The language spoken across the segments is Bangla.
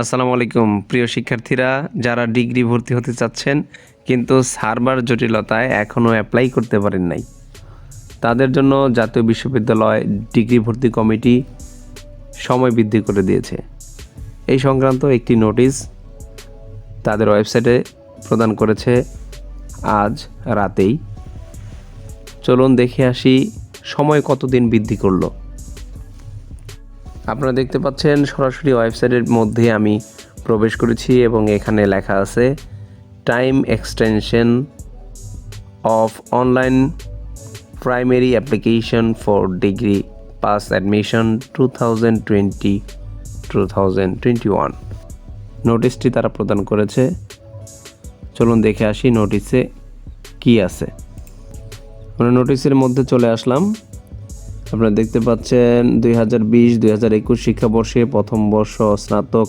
আসসালামু আলাইকুম। প্রিয় শিক্ষার্থীরা, যারা ডিগ্রি ভর্তি হতে চাচ্ছেন, কিন্তু সার্ভার জটিলতায় এখনও অ্যাপ্লাই করতে পারেন নাই, তাদের জন্য জাতীয় বিশ্ববিদ্যালয় ডিগ্রি ভর্তি কমিটি সময় বৃদ্ধি করে দিয়েছে। এই সংক্রান্ত একটি নোটিশ তাদের ওয়েবসাইটে প্রদান করেছে আজ রাতেই। চলুন দেখে আসি সময় কতদিন বৃদ্ধি করল। আপনারা দেখতে পাচ্ছেন সরাসরি ওয়েবসাইটের মধ্যে আমি প্রবেশ করেছি এবং এখানে লেখা আছে time extension of online primary application for degree pass admission two thousand twenty two thousand twenty one নোটিশটি তারা প্রদান করেছে। চলুন দেখে আসি নোটিশে কি আছে। আমরা নোটিশের মধ্যে চলে আসলাম। আপনারা দেখতে পাচ্ছেন দুই হাজার বিশ একুশ শিক্ষাবর্ষে প্রথম বর্ষ স্নাতক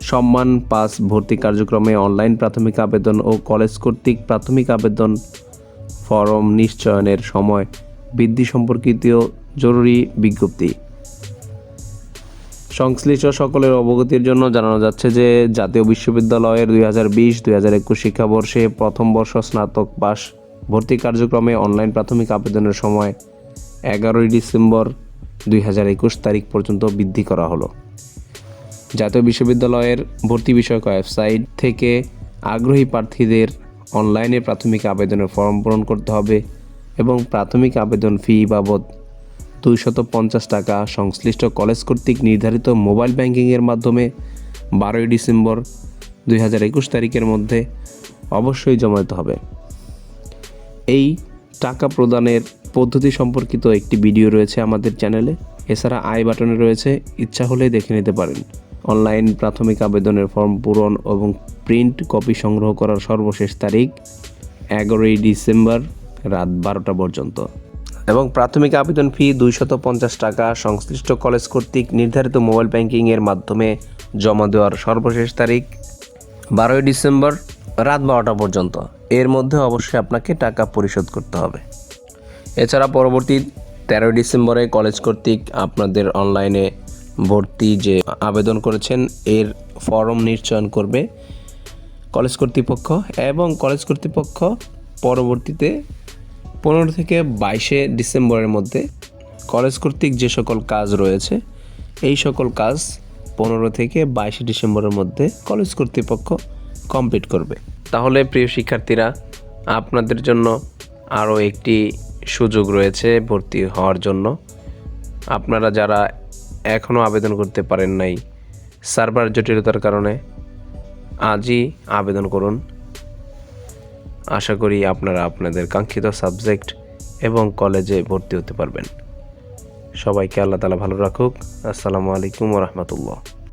সম্মান পাস ভর্তি কার্যক্রমে অনলাইন প্রাথমিক আবেদন ও কলেজ কর্তৃক প্রাথমিক আবেদন ফরম নিশ্চয়নের সময় বৃদ্ধি সম্পর্কিত জরুরি বিজ্ঞপ্তি। সংশ্লিষ্ট সকলের অবগতির জন্য জানানো যাচ্ছে যে জাতীয় বিশ্ববিদ্যালয়ের দুই হাজার বিশ, দুই হাজার একুশ শিক্ষাবর্ষে প্রথম বর্ষ স্নাতক পাস ভর্তি কার্যক্রমে অনলাইন প্রাথমিক আবেদনের সময় এগারোই ডিসেম্বর দুই হাজার একুশ তারিখ পর্যন্ত বৃদ্ধি করা হলো। জাতীয় বিশ্ববিদ্যালয়ের ভর্তি বিষয়ক ওয়েবসাইট থেকে আগ্রহী প্রার্থীদের অনলাইনে প্রাথমিক আবেদনের ফর্ম পূরণ করতে হবে এবং প্রাথমিক আবেদন ফি বাবদ দুইশত পঞ্চাশ টাকা সংশ্লিষ্ট কলেজ কর্তৃক নির্ধারিত মোবাইল ব্যাংকিংয়ের মাধ্যমে বারোই ডিসেম্বর দুই হাজার একুশ তারিখের মধ্যে অবশ্যই জমা দিতে হবে। এই টাকা প্রদানের পদ্ধতি সম্পর্কিত একটি ভিডিও রয়েছে আমাদের চ্যানেলে। এছাড়া আই বাটনে রয়েছে, ইচ্ছা হলে দেখে নিতে পারেন। অনলাইন প্রাথমিক আবেদনের ফর্ম পূরণ এবং প্রিন্ট কপি সংগ্রহ করার সর্বশেষ তারিখ এগারোই ডিসেম্বর রাত বারোটা পর্যন্ত। এবং প্রাথমিক আবেদন ফি দুইশত পঞ্চাশ টাকা। সংশ্লিষ্ট কলেজ কর্তৃক নির্ধারিত মোবাইল ব্যাংকিংয়ের মাধ্যমে জমা দেওয়ার সর্বশেষ তারিখ বারোই ডিসেম্বর রাত বারোটা পর্যন্ত। এর মধ্যে অবশ্যই আপনাকে টাকা পরিশোধ করতে হবে। এছাড়া পরবর্তী তেরোই ডিসেম্বরে কলেজ কর্তৃক আপনাদের অনলাইনে ভর্তি যে আবেদন করেছেন, এর ফর্ম নিশ্চয়ন করবে কলেজ কর্তৃপক্ষ এবং কলেজ কর্তৃপক্ষ পরবর্তীতে পনেরো থেকে বাইশে ডিসেম্বরের মধ্যে কলেজ কর্তৃক যে সকল কাজ রয়েছে, এই সকল কাজ পনেরো থেকে বাইশে ডিসেম্বরের মধ্যে কলেজ কর্তৃপক্ষ কমপ্লিট করবে। তাহলে প্রিয় শিক্ষার্থীরা, আপনাদের জন্য আরও একটি সুযোগ রয়েছে ভর্তি হওয়ার জন্য। আপনারা যারা এখনও আবেদন করতে পারেন নাই সার্ভার জটিলতার কারণে, আজই আবেদন করুন। আশা করি আপনারা আপনাদের কাঙ্ক্ষিত সাবজেক্ট এবং কলেজে ভর্তি হতে পারবেন। সবাইকে আল্লাহ তালা ভালো রাখুক। আসসালামু আলাইকুম রহমতুল্লাহ।